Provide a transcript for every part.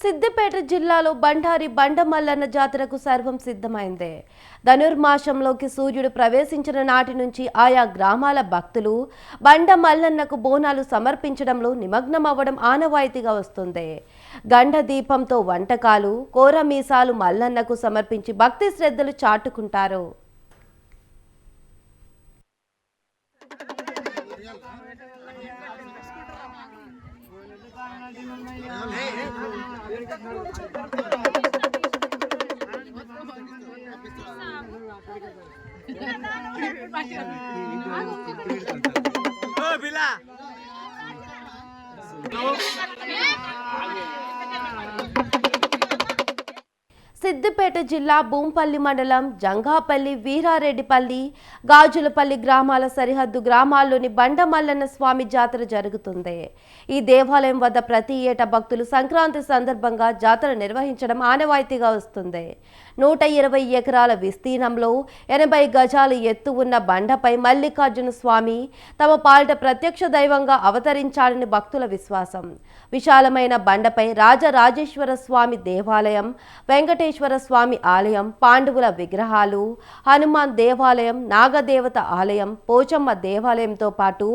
సిద్దిపేట జిల్లాలో బండారి బండమల్లన్న జాతరకు సర్వం సిద్ధమైంది. ధనుర్మాసంలోకి సూర్యుడు ప్రవేశించిన నాటి నుంచి ఆయా గ్రామాల భక్తులు బండ మల్లన్నకు బోనాలు సమర్పించడంలో నిమగ్నమవ్వడం ఆనవాయితీగా వస్తుంది. గండ దీపంతో వంటకాలు కోరమీసాలు మల్లన్నకు సమర్పించి భక్తి శ్రద్ధలు చాటుకుంటారు. పిల్ల సిద్దిపేట జిల్లా భూంపల్లి మండలం జంగాపల్లి వీరారెడ్డిపల్లి గాజులపల్లి గ్రామాల సరిహద్దు గ్రామాల్లోని బండమల్లన్న స్వామి జాతర జరుగుతుంది. ఈ దేవాలయం వద్ద ప్రతి ఏటా భక్తులు సంక్రాంతి సందర్భంగా జాతర నిర్వహించడం ఆనవాయితీగా వస్తుంది. నూట ఇరవై ఎకరాల విస్తీర్ణంలో ఎనభై గజాలు ఎత్తు ఉన్న బండపై మల్లికార్జున స్వామి తమ పాలిట ప్రత్యక్ష దైవంగా అవతరించాలని భక్తుల విశ్వాసం. విశాలమైన బండపై రాజరాజేశ్వర స్వామి దేవాలయం వెంకటేశ్వర స్వామి ఆలయం పాండవుల విగ్రహాలు హనుమాన్ దేవాలయం నాగదేవత ఆలయం పోచమ్మ దేవాలయంతో పాటు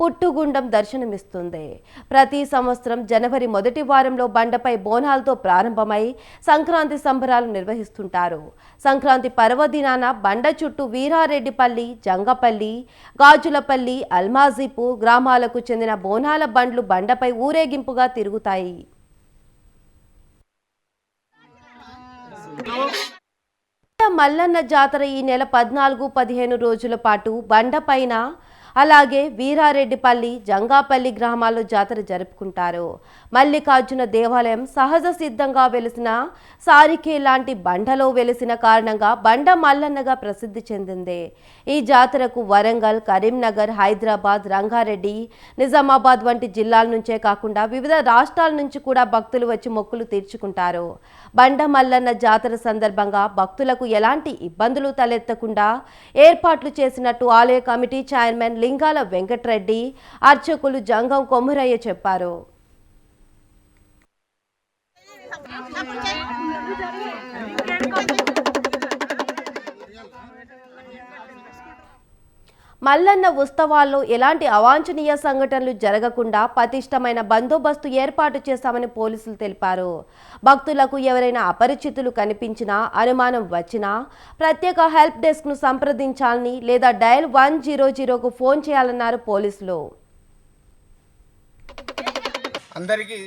పుట్టుగుండం దర్శనమిస్తుంది. ప్రతి సంవత్సరం జనవరి మొదటి వారంలో బండపై బోనాలతో ప్రారంభమై సంక్రాంతి సంబరాలు జరుపుకుంటారు సంక్రాంతి పర్వదినాన బండ చుట్టూ వీరారెడ్డిపల్లి జంగపల్లి గాజులపల్లి అల్మాజీపు గ్రామాలకు చెందిన బోనాల బండ్లు బండపై ఊరేగింపుగా తిరుగుతాయి. మల్లన్న జాతర ఈ నెల పద్నాలుగు పదిహేను రోజుల పాటు బండపైన అలాగే వీరారెడ్డిపల్లి జంగాపల్లి గ్రామాల్లో జాతర జరుపుకుంటారు. మల్లికార్జున దేవాలయం సహజ సిద్ధంగా వెలిసిన సారికే లాంటి బండలో వెలిసిన కారణంగా బండ మల్లన్నగా ప్రసిద్ధి చెందింది. ఈ జాతరకు వరంగల్ కరీంనగర్ హైదరాబాద్ రంగారెడ్డి నిజామాబాద్ వంటి జిల్లాల నుంచే కాకుండా వివిధ రాష్ట్రాల నుంచి కూడా భక్తులు వచ్చి మొక్కులు తీర్చుకుంటారు. బండ మల్లన్న జాతర సందర్భంగా భక్తులకు ఎలాంటి ఇబ్బందులు తలెత్తకుండా ఏర్పాట్లు చేసినట్టు ఆలయ కమిటీ చైర్మన్ లింగాల వెంకట్రెడ్డి అర్చకులు జంగం కొమురయ్య చెప్పారు. మల్లన్న ఉత్సవాల్లో ఎలాంటి అవాంఛనీయ సంఘటనలు జరగకుండా పటిష్టమైన బందోబస్తు ఏర్పాటు చేశామని పోలీసులు తెలిపారు. భక్తులకు ఎవరైనా అపరిచితులు కనిపించినా అనుమానం వచ్చినా ప్రత్యేక హెల్ప్ డెస్క్ను సంప్రదించాలని లేదా డయల్ వన్ జీరో జీరోకు ఫోన్ చేయాలన్నారు పోలీసులు. అందరికీ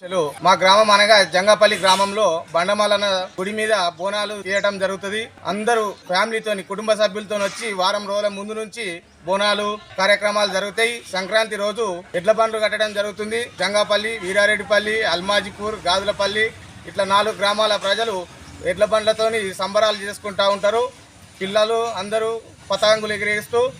సంక- మా గ్రామం అనగా జంగపల్లి గ్రామంలో బండమాలన గుడి మీద బోనాలు తీయటం జరుగుతుంది. అందరూ ఫ్యామిలీతోని కుటుంబ సభ్యులతో వచ్చి వారం రోజుల ముందు నుంచి బోనాలు కార్యక్రమాలు జరుగుతాయి. సంక్రాంతి రోజు ఎడ్ల బండ్లు కట్టడం జరుగుతుంది. జంగాపల్లి వీరారెడ్డిపల్లి అల్మాజిపూర్ గాజులపల్లి ఇట్లా నాలుగు గ్రామాల ప్రజలు ఎడ్ల బండ్లతోని సంబరాలు చేసుకుంటా ఉంటారు. పిల్లలు అందరూ పతాంగులు ఎగిరేస్తూ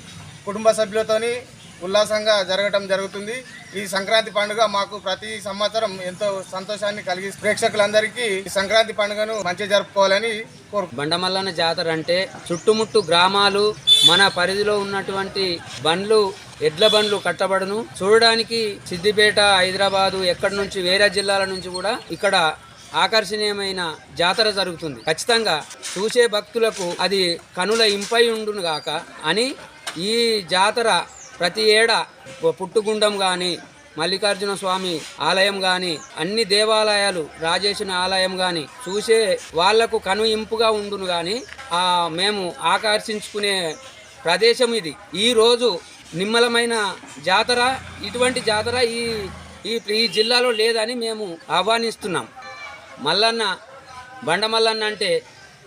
కుటుంబ సభ్యులతోని ఉల్లాసంగా జరగటం జరుగుతుంది. ఈ సంక్రాంతి పండుగ మాకు ప్రతి సంవత్సరం ఎంతో సంతోషాన్ని కలిగి ప్రేక్షకులందరికీ ఈ సంక్రాంతి పండుగను మంచిగా జరుపుకోవాలని కోరు బండమల్లన్న జాతర అంటే చుట్టుముట్టు గ్రామాలు మన పరిధిలో ఉన్నటువంటి బండ్లు ఎడ్ల బండ్లు కట్టబడును. చూడడానికి సిద్దిపేట హైదరాబాదు ఎక్కడి నుంచి వేరే జిల్లాల నుంచి కూడా ఇక్కడ ఆకర్షణీయమైన జాతర జరుగుతుంది. ఖచ్చితంగా చూసే భక్తులకు అది కనుల ఇంపై ఉండును గాక అని ఈ జాతర ప్రతి ఏడ పుట్టుగుండం కానీ మల్లికార్జున స్వామి ఆలయం కానీ అన్ని దేవాలయాలు రాజేసిన ఆలయం కానీ చూసే వాళ్ళకు కను ఇంపుగా ఉండును కానీ ఆ మేము ఆకర్షించుకునే ప్రదేశం ఇది. ఈరోజు నిమ్మలమైన జాతర ఇటువంటి జాతర ఈ ఈ ఈ జిల్లాలో లేదని మేము ఆహ్వానిస్తున్నాం. మల్లన్న బండ మల్లన్న అంటే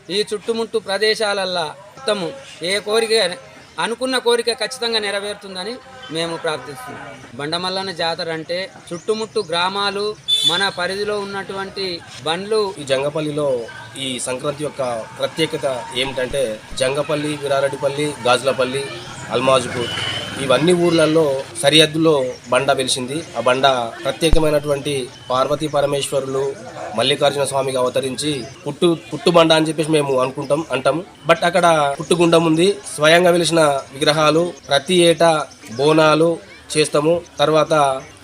ఈ చుట్టుముట్టు ప్రదేశాలల్లా మొత్తము ఏ కోరిక అనుకున్న కోరిక ఖచ్చితంగా నెరవేరుతుందని మేము ప్రార్థిస్తున్నాం. బండమల్లన్న జాతర అంటే చుట్టుముట్టు గ్రామాలు మన పరిధిలో ఉన్నటువంటి బండ్లు. ఈ జంగపల్లిలో ఈ సంక్రాంతి యొక్క ప్రత్యేకత ఏమిటంటే జంగపల్లి విరారెడ్డిపల్లి గాజులపల్లి అల్మాజుపూర్ ఇవన్నీ ఊర్లలో సరిహద్దులో బండ వెలిసింది. ఆ బండ ప్రత్యేకమైనటువంటి పార్వతీ పరమేశ్వరులు మల్లికార్జున స్వామిగా అవతరించి పుట్టు పుట్టు బండ అని చెప్పేసి మేము అనుకుంటాం అంటాం. బట్ అక్కడ పుట్టుగుండం ఉంది. స్వయంగా వెలిసిన విగ్రహాలు ప్రతి ఏటా బోనాలు చేస్తాము. తర్వాత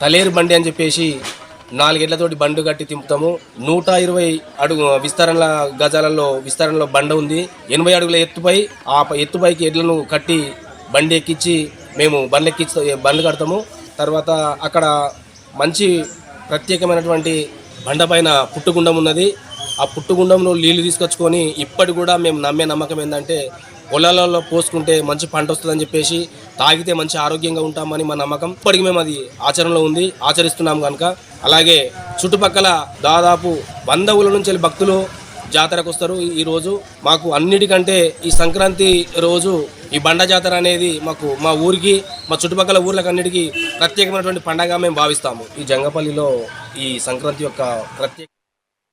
తలేరు బండి అని చెప్పేసి నాలుగేళ్ళతోటి బండు కట్టి తింపుతాము. నూట ఇరవై అడుగు విస్తరణ గజాలలో విస్తరణలో బండ ఉంది. ఎనభై అడుగుల ఎత్తుపై ఆ ఎత్తుపైకి ఎడ్లను కట్టి బండి ఎక్కించి మేము బండ్లు ఎక్కించి బండ్లు కడతాము. తర్వాత అక్కడ మంచి ప్రత్యేకమైనటువంటి బండ పైన పుట్టుగుండం ఉన్నది. ఆ పుట్టుగుండంలో నీళ్ళు తీసుకొచ్చుకొని ఇప్పటి కూడా మేము నమ్మే నమ్మకం ఏంటంటే పొలాలలో పోసుకుంటే మంచి పంట వస్తుందని చెప్పేసి తాగితే మంచి ఆరోగ్యంగా ఉంటామని మా నమ్మకం. ఇప్పటికి మేము అది ఆచరణలో ఉంది ఆచరిస్తున్నాం కనుక అలాగే చుట్టుపక్కల దాదాపు వంద ఊళ్ళ నుంచి వెళ్ళి భక్తులు జాతరకు వస్తారు ఈరోజు మాకు అన్నిటికంటే ఈ సంక్రాంతి రోజు ఈ బండ జాతర అనేది మాకు మా ఊరికి మా చుట్టుపక్కల ఊర్లకన్నిటికీ ప్రత్యేకమైనటువంటి పండగ మేము భావిస్తాము. ఈ జంగపల్లిలో ఈ సంక్రాంతి యొక్క ప్రత్యేక